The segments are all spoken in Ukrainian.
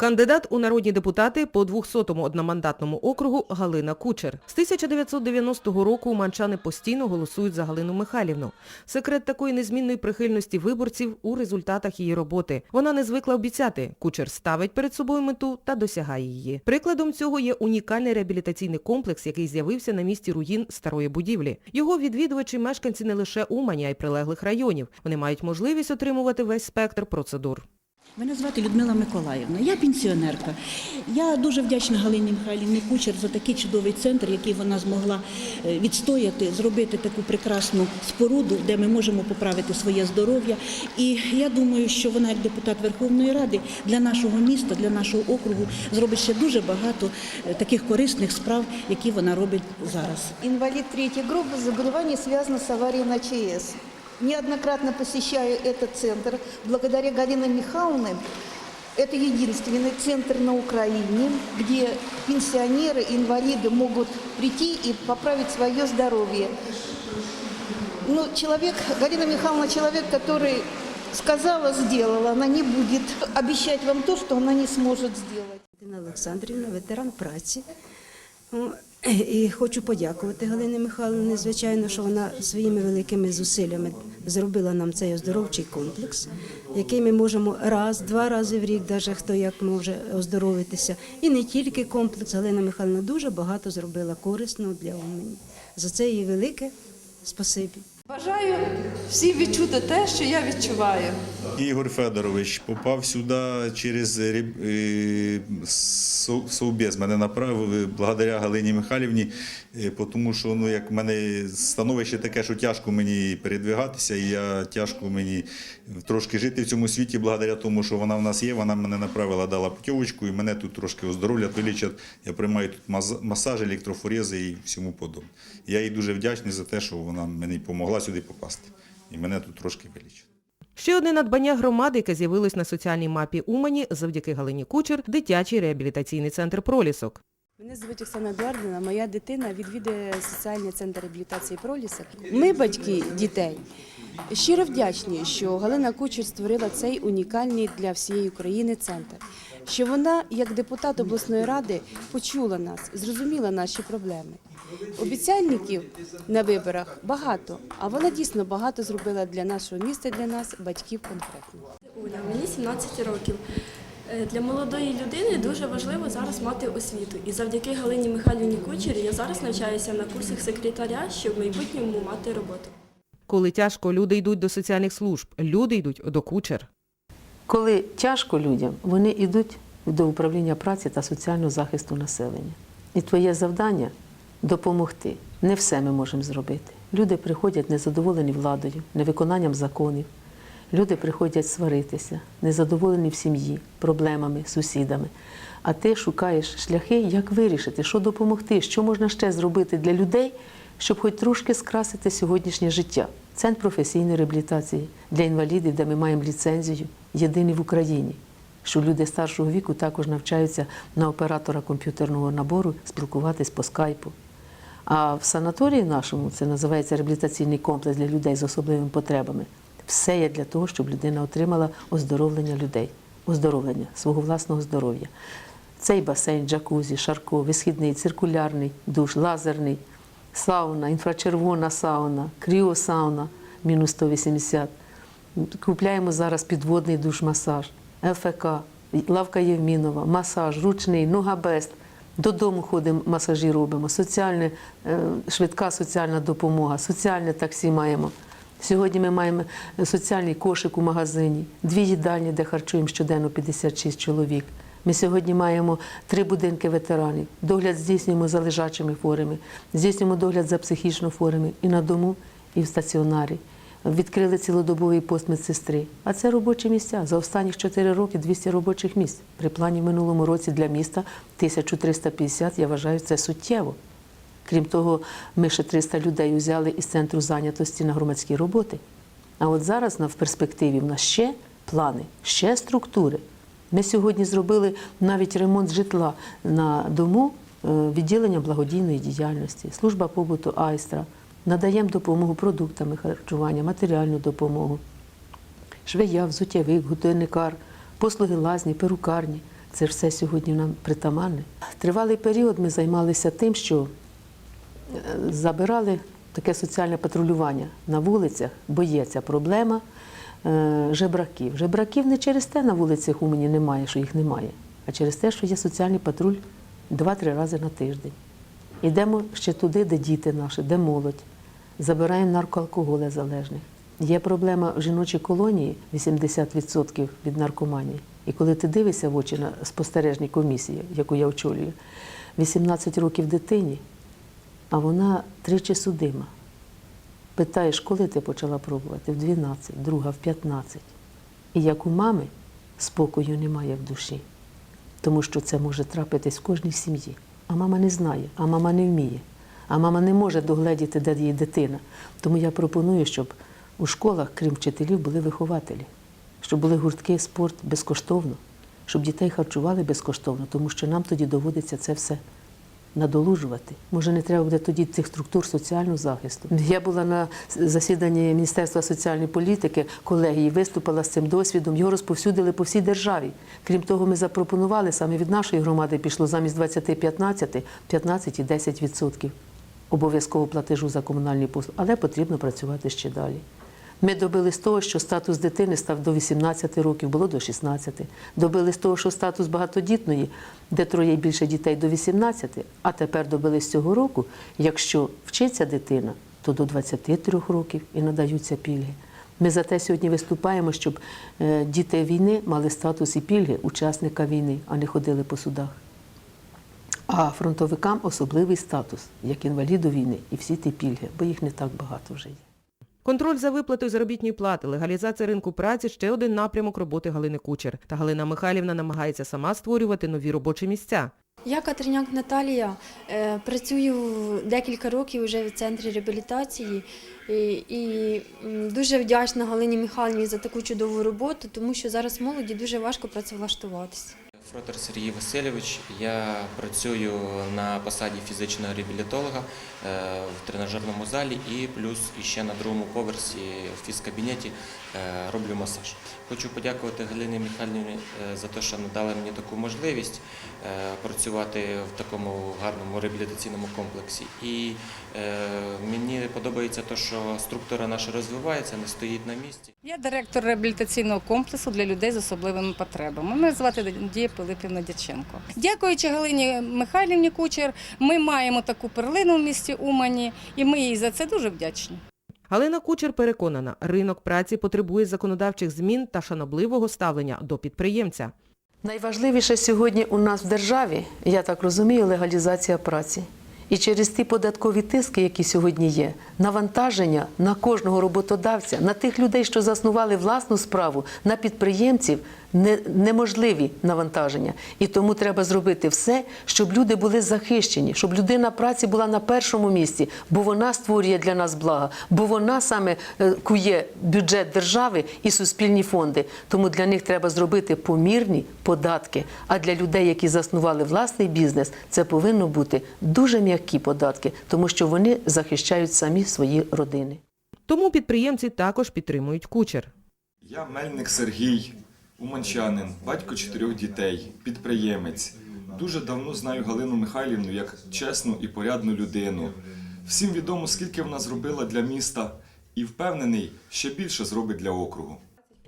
Кандидат у народні депутати по 200-му одномандатному округу Галина Кучер. З 1990 року манчани постійно голосують за Галину Михайлівну. Секрет такої незмінної прихильності виборців у результатах її роботи. Вона не звикла обіцяти. Кучер ставить перед собою мету та досягає її. Прикладом цього є унікальний реабілітаційний комплекс, який з'явився на місці руїн старої будівлі. Його відвідувачі мешканці не лише Умані, а й прилеглих районів. Вони мають можливість отримувати весь спектр процедур. Мене звати Людмила Миколаївна, я пенсіонерка. Я дуже вдячна Галині Михайлівні Кучер за такий чудовий центр, який вона змогла е, відстояти, зробити таку прекрасну споруду, де ми можемо поправити своє здоров'я. І я думаю, що вона, як депутат Верховної Ради, для нашого міста, для нашого округу зробить ще дуже багато е, таких корисних справ, які вона робить зараз. Инвалид третьей группы заболеваний связано с аварией на ЧС. Неоднократно посещаю этот центр. Благодаря Галине Михайловне это единственный центр на Украине, где пенсионеры, инвалиды могут прийти и поправить свое здоровье. Ну, человек, Галина Михайловна, человек, который сказала, сделала, она не будет обещать вам то, что она не сможет сделать. Ірина Олександрівна, ветеран праці. І хочу подякувати Галині Михайловні, звичайно, що вона своїми великими зусиллями зробила нам цей оздоровчий комплекс, який ми можемо раз, два рази в рік, навіть хто як може оздоровитися. І не тільки комплекс, Галина Михайловна дуже багато зробила корисного для Умені. За це їй велике спасибі. Бажаю всім відчути те, що я відчуваю. Ігор Федорович попав сюди через е, Со- Совбез. Мене направили благодаря Галині Михайлівні, е, тому що ну, як в мене становище таке, що тяжко мені передвигатися, і я тяжко мені трошки жити в цьому світі, благодаря тому, що вона в нас є. Вона мене направила, дала путівочку, і мене тут трошки оздоровлять, вилічать. Я приймаю тут масаж, електрофорези і всьому подобне. Я їй дуже вдячний за те, що вона мені допомогла сюди попасти. І мене тут трошки вилічать. Ще одне надбання громади, яке з'явилось на соціальній мапі Умані завдяки Галині Кучер, дитячий реабілітаційний центр «Пролісок». Мене звуть Оксана Едуардівна, моя дитина відвідує соціальний центр реабілітації пролісок. Ми, батьки дітей, щиро вдячні, що Галина Кучер створила цей унікальний для всієї України центр. Що вона, як депутат обласної ради, почула нас, зрозуміла наші проблеми. Обіцяльників на виборах багато, а вона дійсно багато зробила для нашого міста, для нас, батьків конкретно. Оля, мені 17 років. Е, Для молодої людини дуже важливо зараз мати освіту. І завдяки Галині Михайлівні Кучері я зараз навчаюся на курсах секретаря, щоб в майбутньому мати роботу. Коли тяжко, люди йдуть до соціальних служб, люди йдуть до Кучер. Коли тяжко людям, вони йдуть до управління праці та соціального захисту населення. І твоє завдання допомогти. Не все ми можемо зробити. Люди приходять незадоволені владою, невиконанням законів. Люди приходять сваритися, незадоволені в сім'ї, проблемами, сусідами. А ти шукаєш шляхи, як вирішити, що допомогти, що можна ще зробити для людей, щоб хоч трошки скрасити сьогоднішнє життя. Центр професійної реабілітації для інвалідів, де ми маємо ліцензію, єдиний в Україні. Що люди старшого віку також навчаються на оператора комп'ютерного набору спілкуватись по скайпу. А в санаторії нашому це називається реабілітаційний комплекс для людей з особливими потребами. Все є для того, щоб людина отримала оздоровлення людей, оздоровлення свого власного здоров'я. Цей басейн, джакузі, шарко, висхідний, циркулярний, душ, лазерний, сауна, інфрачервона сауна, кріосауна, мінус 180. Купляємо зараз підводний душ-масаж, ЛФК, лавка Євмінова, масаж, ручний, ногабест. Додому ходимо, масажі робимо, соціальне, е, швидка соціальна допомога, соціальне таксі маємо. Сьогодні ми маємо соціальний кошик у магазині, дві їдальні, де харчуємо щоденно 56 чоловік. Ми сьогодні маємо три будинки ветеранів. Догляд здійснюємо за лежачими хворими, здійснюємо догляд за психічно хворими і на дому, і в стаціонарі. Відкрили цілодобовий пост медсестри. А це робочі місця. За останні 4 роки 200 робочих місць. При плані в минулому році для міста 1350, я вважаю, це суттєво. Крім того, ми ще 300 людей взяли із центру зайнятості на громадські роботи. А от зараз в перспективі в нас ще плани, ще структури. Ми сьогодні зробили навіть ремонт житла на дому е, відділення благодійної діяльності, служба побуту Айстра. Надаємо допомогу продуктами харчування, матеріальну допомогу. Швея, взуттєвик, готельникар, послуги лазні, перукарні. Це все сьогодні нам притаманне. Тривалий період ми займалися тим, що забирали таке соціальне патрулювання на вулицях, бо є ця проблема е, жебраків. Жебраків не через те на вулицях Умані немає, що їх немає, а через те, що є соціальний патруль два-три рази на тиждень. Йдемо ще туди, де діти наші, де молодь. Забираємо наркоалкоголя залежних. Є проблема в жіночій колонії 80% від наркоманії. І коли ти дивишся в очі на спостережній комісії, яку я очолюю, 18 років дитині, а вона тричі судима. Питаєш, коли ти почала пробувати? В 12, друга в 15. І як у мами спокою немає в душі, тому що це може трапитись в кожній сім'ї. А мама не знає, а мама не вміє, а мама не може догледіти, де її дитина. Тому я пропоную, щоб у школах, крім вчителів, були вихователі, щоб були гуртки, спорт безкоштовно, щоб дітей харчували безкоштовно, тому що нам тоді доводиться це все надолужувати. Може, не треба буде тоді цих структур соціального захисту. Я була на засіданні Міністерства соціальної політики, колегії, виступила з цим досвідом. Його розповсюдили по всій державі. Крім того, ми запропонували саме від нашої громади пішло замість 20-15, 15 і 10 відсотків обов'язкового платежу за комунальні послуги, але потрібно працювати ще далі. Ми добились того, що статус дитини став до 18 років, було до 16. Добились того, що статус багатодітної, де троє і більше дітей до 18, а тепер добились цього року, якщо вчиться дитина, то до 23 років і надаються пільги. Ми за те сьогодні виступаємо, щоб е, діти війни мали статус і пільги учасника війни, а не ходили по судах. А фронтовикам особливий статус, як інваліду війни, і всі ті пільги, бо їх не так багато вже є. Контроль за виплатою заробітної плати, легалізація ринку праці – ще один напрямок роботи Галини Кучер. Та Галина Михайлівна намагається сама створювати нові робочі місця. Я Катериняк Наталія, е, працюю декілька років вже в центрі реабілітації і дуже вдячна Галині Михайлівні за таку чудову роботу, тому що зараз молоді дуже важко працевлаштуватися. Фротер Сергій Васильович. Я працюю на посаді фізичного реабілітолога е, в тренажерному залі і плюс іще на другому поверсі в фізкабінеті роблю масаж. Хочу подякувати Галині Михайлівні е, за те, що надали мені таку можливість е, працювати в такому гарному реабілітаційному комплексі. І е, мені подобається те, що структура наша розвивається, не стоїть на місці. Я директор реабілітаційного комплексу для людей з особливими потребами. Мене звати Надія Пилипівна Дяченко. Дякуючи Галині Михайлівні Кучер, ми маємо таку перлину в місті Умані, і ми їй за це дуже вдячні. Галина Кучер переконана, ринок праці потребує законодавчих змін та шанобливого ставлення до підприємця. Найважливіше сьогодні у нас в державі, я так розумію, легалізація праці. І через ті податкові тиски, які сьогодні є, навантаження на кожного роботодавця, на тих людей, що заснували власну справу, на підприємців не- неможливі навантаження. І тому треба зробити все, щоб люди були захищені, щоб людина праці була на першому місці, бо вона створює для нас блага, бо вона саме е, кує бюджет держави і суспільні фонди. Тому для них треба зробити помірні податки. А для людей, які заснували власний бізнес, це повинно бути дуже м'які податки, тому що вони захищають самі свої родини. Тому підприємці також підтримують Кучер. Я Мельник Сергій, уманчанин, батько чотирьох дітей, підприємець. Дуже давно знаю Галину Михайлівну як чесну і порядну людину. Всім відомо, скільки вона зробила для міста, і впевнений, ще більше зробить для округу.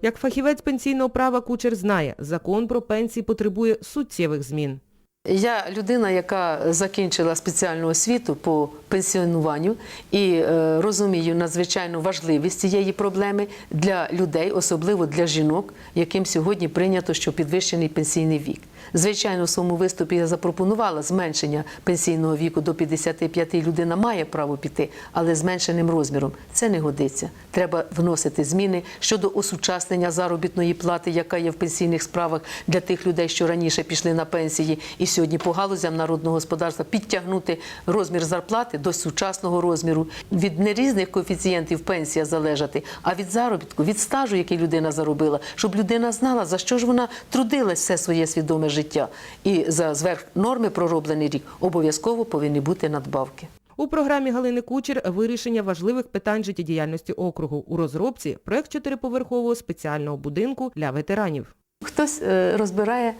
Як фахівець пенсійного права Кучер знає, закон про пенсії потребує суттєвих змін. Я людина, яка закінчила спеціальну освіту по пенсіонуванню і е, розумію надзвичайну важливість цієї проблеми для людей, особливо для жінок, яким сьогодні прийнято, що підвищений пенсійний вік. Звичайно, в своєму виступі я запропонувала зменшення пенсійного віку до 55 людина має право піти, але зменшеним розміром це не годиться. Треба вносити зміни щодо осучаснення заробітної плати, яка є в пенсійних справах для тих людей, що раніше пішли на пенсії, і сьогодні по галузям народного господарства підтягнути розмір зарплати до сучасного розміру. Від не різних коефіцієнтів пенсія залежати, а від заробітку, від стажу, який людина заробила, щоб людина знала, за що ж вона трудилась все своє свідоме життя. І за зверх норми пророблений рік обов'язково повинні бути надбавки. У програмі Галини Кучер вирішення важливих питань життєдіяльності округу. У розробці проект чотириповерхового спеціального будинку для ветеранів. Хтось е, розбирає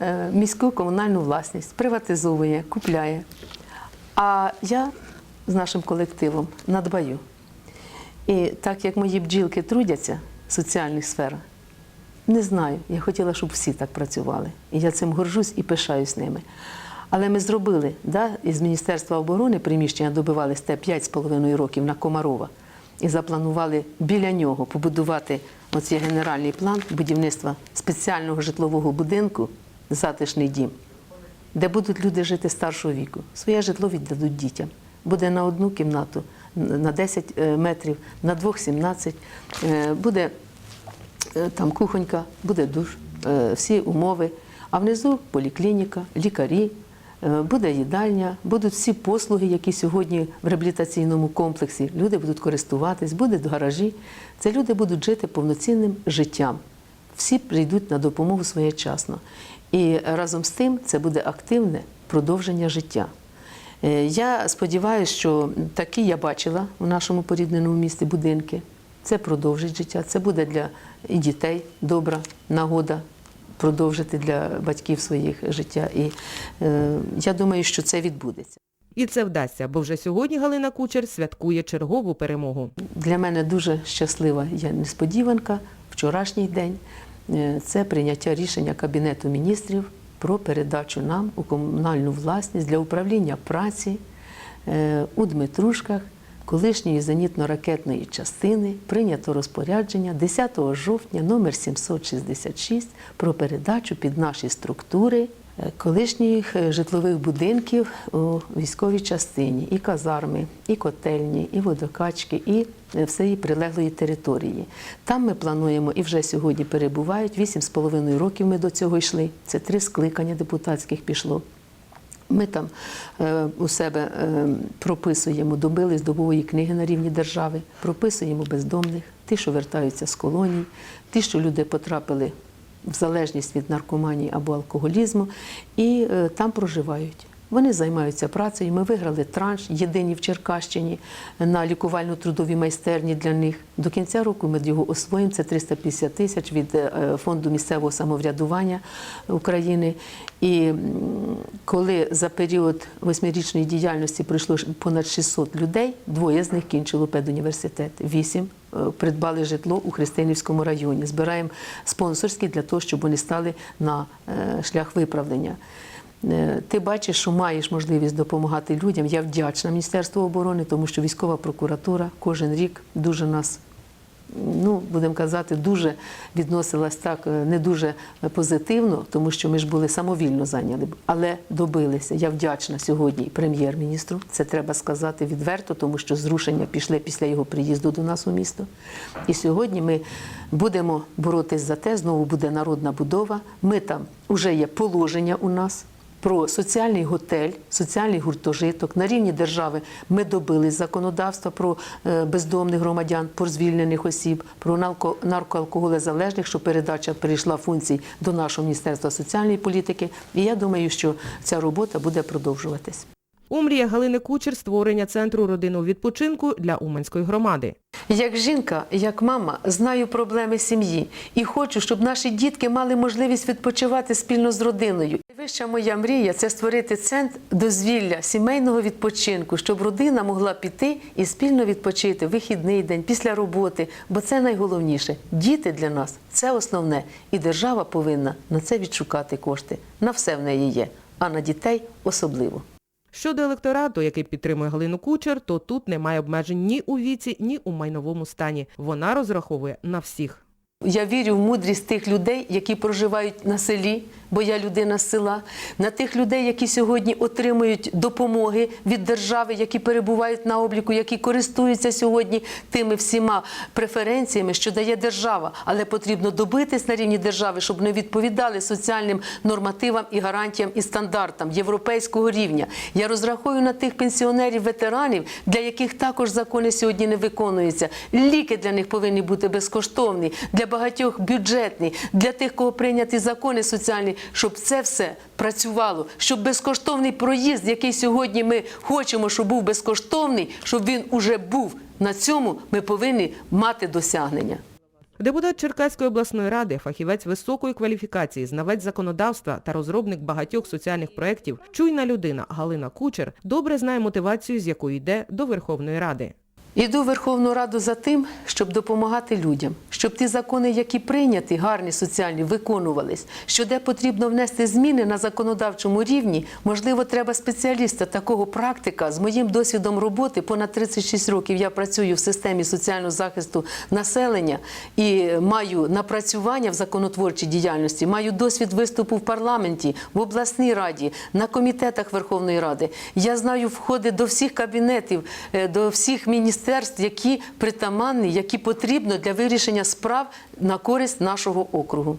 е, міську комунальну власність, приватизовує, купляє. А я з нашим колективом надбаю. І так як мої бджілки трудяться в соціальних сферах, не знаю, я хотіла, щоб всі так працювали. І я цим горжусь і пишаюсь ними. Але ми зробили, да, із Міністерства оборони приміщення добивались те 5,5 років на Комарова. І запланували біля нього побудувати оцей генеральний план будівництва спеціального житлового будинку, затишний дім, де будуть люди жити старшого віку. Своє житло віддадуть дітям. Буде на одну кімнату, на 10 е, метрів, на двох 17. Е, Буде там кухонька, буде душ, е, всі умови. А внизу поліклініка, лікарі, е, буде їдальня, будуть всі послуги, які сьогодні в реабілітаційному комплексі. Люди будуть користуватись, будуть гаражі. Це люди будуть жити повноцінним життям. Всі прийдуть на допомогу своєчасно. І разом з тим це буде активне продовження життя. Е, Я сподіваюся, що такі я бачила в нашому порідненому місті будинки. Це продовжить життя, це буде для і дітей добра нагода продовжити для батьків своїх життя. І е, я думаю, що це відбудеться. І це вдасться, бо вже сьогодні Галина Кучер святкує чергову перемогу. Для мене дуже щаслива є несподіванка. Вчорашній день Е, це прийняття рішення Кабінету міністрів про передачу нам у комунальну власність для управління праці е, у Дмитрушках колишньої зенітно-ракетної частини прийнято розпорядження 10 жовтня номер 766 про передачу під наші структури е, колишніх е, житлових будинків у військовій частині, і казарми, і котельні, і водокачки, і е, всієї прилеглої території. Там ми плануємо і вже сьогодні перебувають 8,5 років. Ми до цього йшли. Це три скликання депутатських пішло. Ми там е, у себе е, прописуємо, з добової книги на рівні держави, прописуємо бездомних, ті, що вертаються з колоній, ті, що люди потрапили в залежність від наркоманії або алкоголізму, і е, там проживають. Вони займаються працею. Ми виграли транш, єдині в Черкащині на лікувально-трудові майстерні для них. До кінця року ми його освоїмо. Це 350 тисяч від е, фонду місцевого самоврядування України. І коли за період восьмирічної діяльності пройшло понад 600 людей, двоє з них кінчило педуніверситет, вісім е, придбали житло у Христинівському районі. Збираємо спонсорські для того, щоб вони стали на е, шлях виправлення. Е, Ти бачиш, що маєш можливість допомагати людям. Я вдячна Міністерству оборони, тому що військова прокуратура кожен рік дуже нас, ну будемо казати, дуже відносилась так е, не дуже позитивно, тому що ми ж були самовільно зайняли, але добилися. Я вдячна сьогодні прем'єр-міністру. Це треба сказати відверто, тому що зрушення пішли після його приїзду до нас у місто. І сьогодні ми будемо боротись за те. Знову буде народна будова. Ми там вже є положення у нас про соціальний готель, соціальний гуртожиток. На рівні держави ми добились законодавства про е, бездомних громадян, про звільнених осіб, про нарко- наркоалкоголезалежних, що передача перейшла функцій до нашого Міністерства соціальної політики. І я думаю, що ця робота буде продовжуватись. Умрія Галини Кучер створення центру родинного відпочинку для Уманської громади. Як жінка, як мама, знаю проблеми сім'ї і хочу, щоб наші дітки мали можливість відпочивати спільно з родиною. Найвища моя мрія це створити центр дозвілля, сімейного відпочинку, щоб родина могла піти і спільно відпочити в вихідний день після роботи, бо це найголовніше. Діти для нас це основне, і держава повинна на це відшукати кошти. На все в неї є, а на дітей особливо. Щодо електорату, який підтримує Галину Кучер, то тут немає обмежень ні у віці, ні у майновому стані. Вона розраховує на всіх. Я вірю в мудрість тих людей, які проживають на селі, бо я людина села, на тих людей, які сьогодні отримують допомоги від держави, які перебувають на обліку, які користуються сьогодні тими всіма преференціями, що дає держава. Але потрібно добитись на рівні держави, щоб не відповідали соціальним нормативам і гарантіям і стандартам європейського рівня. Я розраховую на тих пенсіонерів, ветеранів, для яких також закони сьогодні не виконуються. Ліки для них повинні бути безкоштовні, для багатьох бюджетні, для тих, кого прийняті закони соціальні, щоб це все працювало, щоб безкоштовний проїзд, який сьогодні ми хочемо, щоб був безкоштовний, щоб він уже був. На цьому ми повинні мати досягнення. Депутат Черкаської обласної ради, фахівець високої кваліфікації, знавець законодавства та розробник багатьох соціальних проєктів «Чуйна людина» Галина Кучер добре знає мотивацію, з якою йде до Верховної Ради. Іду в Верховну Раду за тим, щоб допомагати людям, щоб ті закони, які прийняті, гарні соціальні, виконувались. Що де потрібно внести зміни на законодавчому рівні, можливо, треба спеціаліста, такого практика з моїм досвідом роботи. Понад 36 років я працюю в системі соціального захисту населення і маю напрацювання в законотворчій діяльності, маю досвід виступу в парламенті, в обласній раді, на комітетах Верховної Ради. Я знаю входи до всіх кабінетів, е, до всіх міністерств, які притаманні, які потрібно для вирішення справ на користь нашого округу.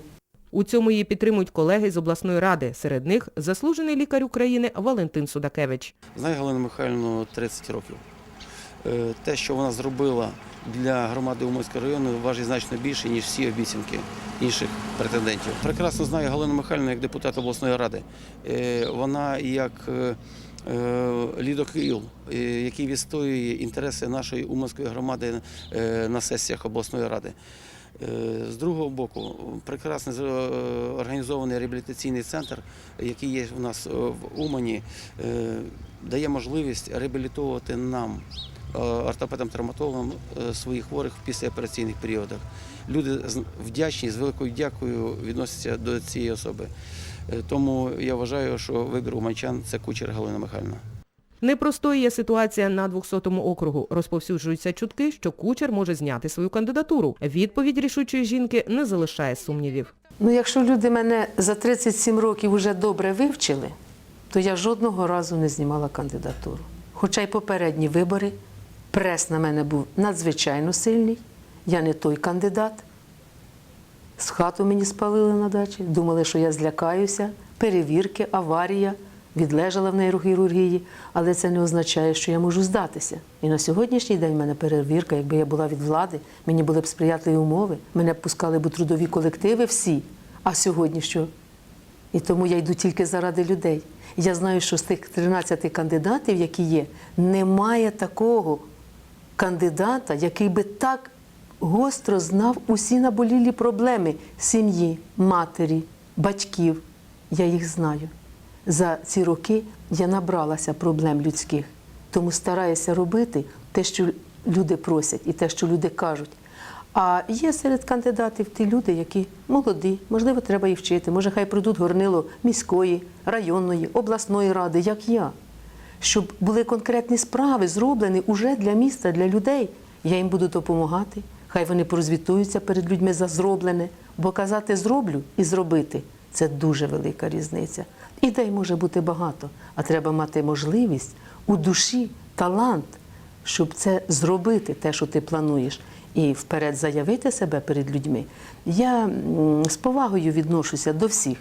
У цьому її підтримують колеги з обласної ради. Серед них заслужений лікар України Валентин Судакевич. Знаю Галину Михайлівну 30 років. Е, Те, що вона зробила для громади Уманського району, важить значно більше, ніж всі обіцянки інших претендентів. Прекрасно знаю Галину Михайлівну як депутат обласної ради. Е, Вона як е, лідокрил, е, який відстоює інтереси нашої Уманської громади е, на сесіях обласної ради. Е, З другого боку, прекрасно е, організований реабілітаційний центр, який є у нас е, в Умані, е, дає можливість реабілітовувати нам, е, ортопедам-травматологам, е, своїх хворих в післяопераційних періодах. Люди вдячні, з великою дякою відносяться до цієї особи. Е, Тому я вважаю, що вибір уманчан – це кучер Галина Михайлівна. Непростою є ситуація на 200-му округу. Розповсюджуються чутки, що Кучер може зняти свою кандидатуру. Відповідь рішучої жінки не залишає сумнівів. Ну, якщо люди мене за 37 років вже добре вивчили, то я жодного разу не знімала кандидатуру. Хоча й попередні вибори, прес на мене був надзвичайно сильний. Я не той кандидат. З хату мені спалили на дачі, думали, що я злякаюся, перевірки, аварія, відлежала в нейрохірургії, але це не означає, що я можу здатися. І на сьогоднішній день в мене перевірка, якби я була від влади, мені були б сприятливі умови, мене б пускали б трудові колективи всі. А сьогодні що? І тому я йду тільки заради людей. Я знаю, що з тих 13 кандидатів, які є, немає такого кандидата, який би так гостро знав усі наболілі проблеми сім'ї, матері, батьків. Я їх знаю. За ці роки я набралася проблем людських, тому стараюся робити те, що люди просять, і те, що люди кажуть. А є серед кандидатів ті люди, які молоді, можливо, треба їх вчити, може, хай пройдуть горнило міської, районної, обласної ради, як я. Щоб були конкретні справи зроблені уже для міста, для людей. Я їм буду допомагати. Хай вони прозвітуються перед людьми за зроблене, бо казати зроблю і зробити це дуже велика різниця. Ідей може бути багато, а треба мати можливість у душі, талант, щоб це зробити, те, що ти плануєш, і вперед заявити себе перед людьми. Я з повагою відношуся до всіх,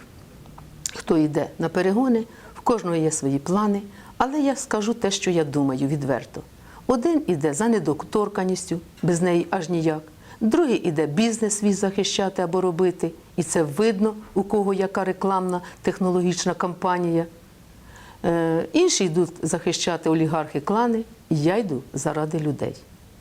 хто йде на перегони, в кожного є свої плани, але я скажу те, що я думаю відверто. Один іде за недоторканістю, без неї аж ніяк. Другий іде бізнес свій захищати або робити, і це видно, у кого яка рекламна технологічна кампанія. Е, інші йдуть захищати олігархи клани, і я йду заради людей.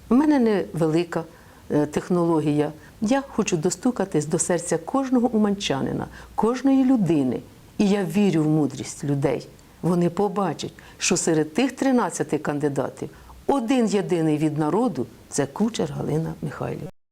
У мене невелика е, технологія. Я хочу достукатись до серця кожного уманчанина, кожної людини. І я вірю в мудрість людей. Вони побачать, що серед тих 13 кандидатів один єдиний від народу це кучер Галина Михайлівна.